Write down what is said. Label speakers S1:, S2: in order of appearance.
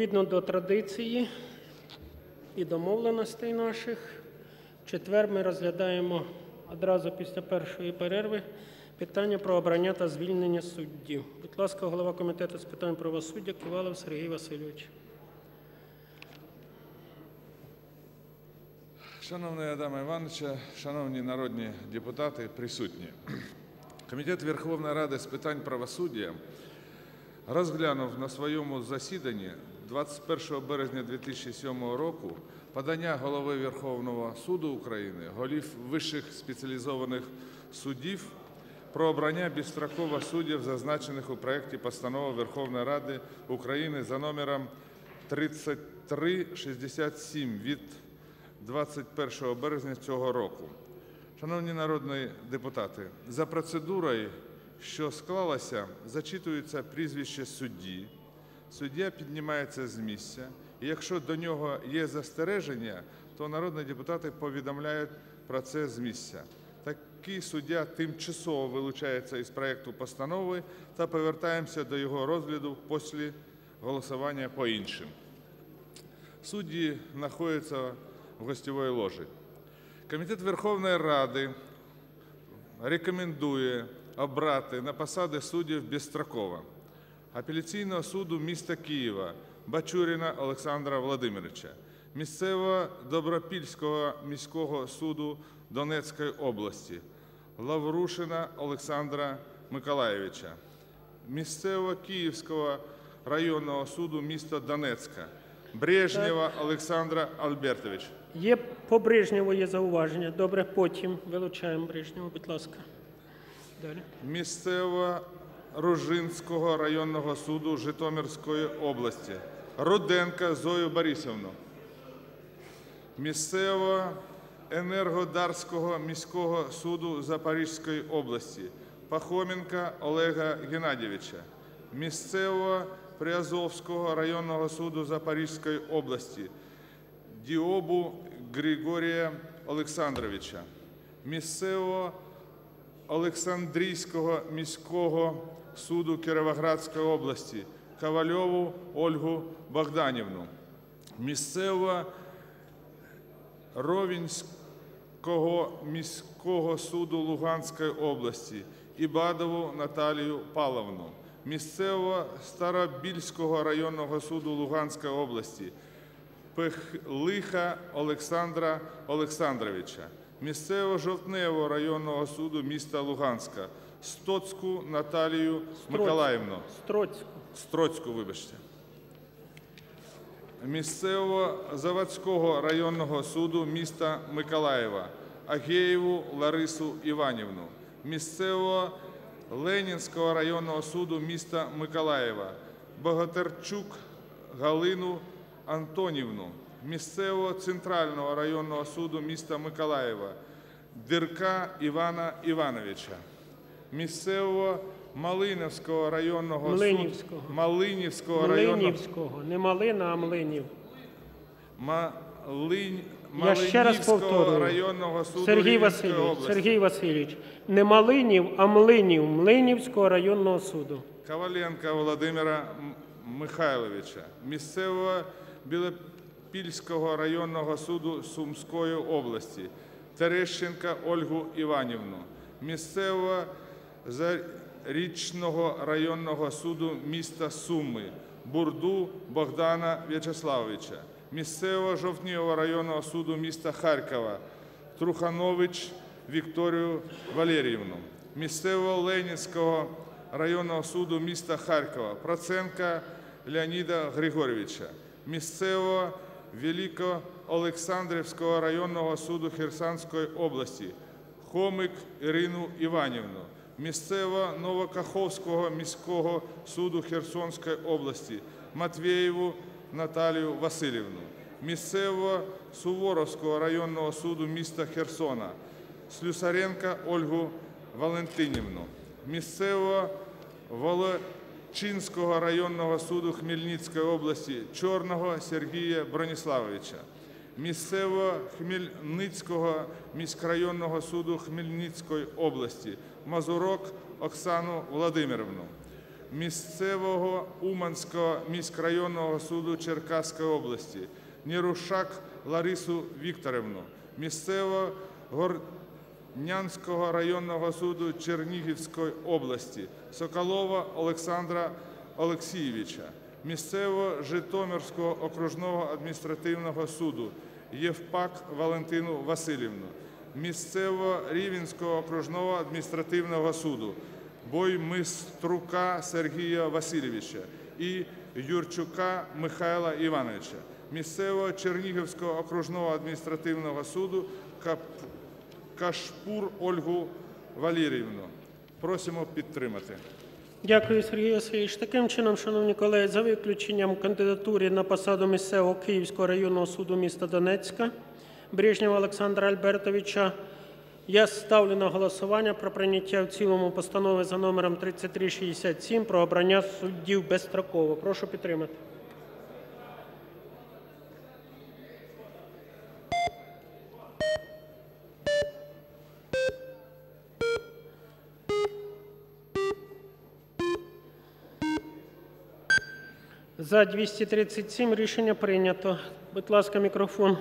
S1: Відповідно до традиції і домовленостей наших, в четвер ми розглядаємо одразу після першої перерви питання про обрання та звільнення суддів. Будь ласка, голова комітету з питань правосуддя Ківалов Сергій Васильович.
S2: Шановний Адаме Івановича, шановні народні депутати, присутні. Комітет Верховної Ради з питань правосуддя розглянув на своєму засіданні 21 березня 2007 року подання голови Верховного суду України, голів вищих спеціалізованих судів про обрання безстроково суддів, зазначених у проєкті постанови Верховної Ради України за номером 3367 від 21 березня цього року. Шановні народні депутати, за процедурою, що склалася, зачитується прізвище судді, суддя піднімається з місця, і якщо до нього є застереження, то народні депутати повідомляють про це з місця. Такий суддя тимчасово вилучається із проєкту постанови та повертаємося до його розгляду після голосування по іншим. Судді знаходяться в гостєвій ложі. Комітет Верховної Ради рекомендує обрати на посади суддів безстроково апеляційного суду міста Києва Бачуріна Олександра Володимировича, місцевого Добропільського міського суду Донецької області Лаврушина Олександра Миколаєвича, місцевого Київського районного суду міста Донецька Брежнєва Олександра Альбертовича.
S1: Є по Брежнєву є зауваження. Добре, потім вилучаємо Брежнєву, будь ласка. Далі.
S2: місцевого Ружинського районного суду Житомирської області. Руденка Зою Борисівну, місцевого Енергодарського міського суду Запорізької області. Пахоменка Олега Геннадійовича, місцевого Приазовського районного суду Запорізької області. Діобу Григорія Олександровича, місцевого Олександрійського міського суду Кіровоградської області Ковальову Ольгу Богданівну, місцевого Ровінського міського суду Луганської області Ібадову Наталію Павловну, місцевого Старобільського районного суду Луганської області Пехлиха Олександра Олександровича, місцевого Жовтневого районного суду міста Луганська, Стоцьку Наталію Миколаївну,
S1: Строцьку.
S2: Строцьку, вибачте, місцевого Заводського районного суду міста Миколаєва, Агеєву Ларису Іванівну, місцевого Ленінського районного суду міста Миколаєва, Богатирчук Галину Антонівну, місцевого Центрального районного суду міста Миколаєва, Дирка Івана Івановича, місцевого Малиновського районного
S1: Млинівського.
S2: суду Малинівського районного
S1: Млинівського. Не Малина, а Млинів.
S2: Малинь...
S1: Я ще раз повторюю.
S2: районного суду
S1: Сергій Васильович,
S2: області.
S1: Сергій Васильович, не Малинів, а Млинів, Млинівського районного суду.
S2: Коваленка Володимира Михайловича, місцевого Білопільського районного суду Сумської області, Терещенка Ольгу Іванівну, місцевого Зарічного районного суду міста Суми, Бурду Богдана В'ячеславовича, місцевого Жовтнівого районного суду міста Харкова, Труханович Вікторію Валеріївну, місцевого Ленінського районного суду міста Харкова, Проценка Леоніда Григорьовича, місцевого Великоолександрівського районного суду Херсонської області, Хомик Ірину Іванівну, місцевого Новокаховського міського суду Херсонської області, Матвєєву Наталію Васильівну, місцевого Суворовського районного суду міста Херсона, Слюсаренка Ольгу Валентинівну, місцевого Волочинського районного суду Хмельницької області Чорного Сергія Броніславовича, місцевого Хмельницького міськрайонного суду Хмельницької області Мазурок Оксану Володимирівну, місцевого Уманського міськрайонного суду Черкаської області, Нірушак Ларису Вікторівну, місцевого Горнянського районного суду Чернігівської області, Соколова Олександра Олексійовича, місцевого Житомирського окружного адміністративного суду Євпак Валентину Васильівну, місцевого Рівенського окружного адміністративного суду Боймиструка Сергія Васильовича і Юрчука Михайла Івановича, місцевого Чернігівського окружного адміністративного суду. Кашпур Ольгу Валеріївну. Просимо підтримати.
S1: Дякую, Сергій Васильович. Таким чином, шановні колеги, за виключенням кандидатури на посаду місцевого Київського районного суду міста Донецька Брежнєва Олександра Альбертовича, я ставлю на голосування про прийняття в цілому постанови за номером 3367 про обрання суддів безстроково. Прошу підтримати. За 237 рішення прийнято. Будь ласка, мікрофон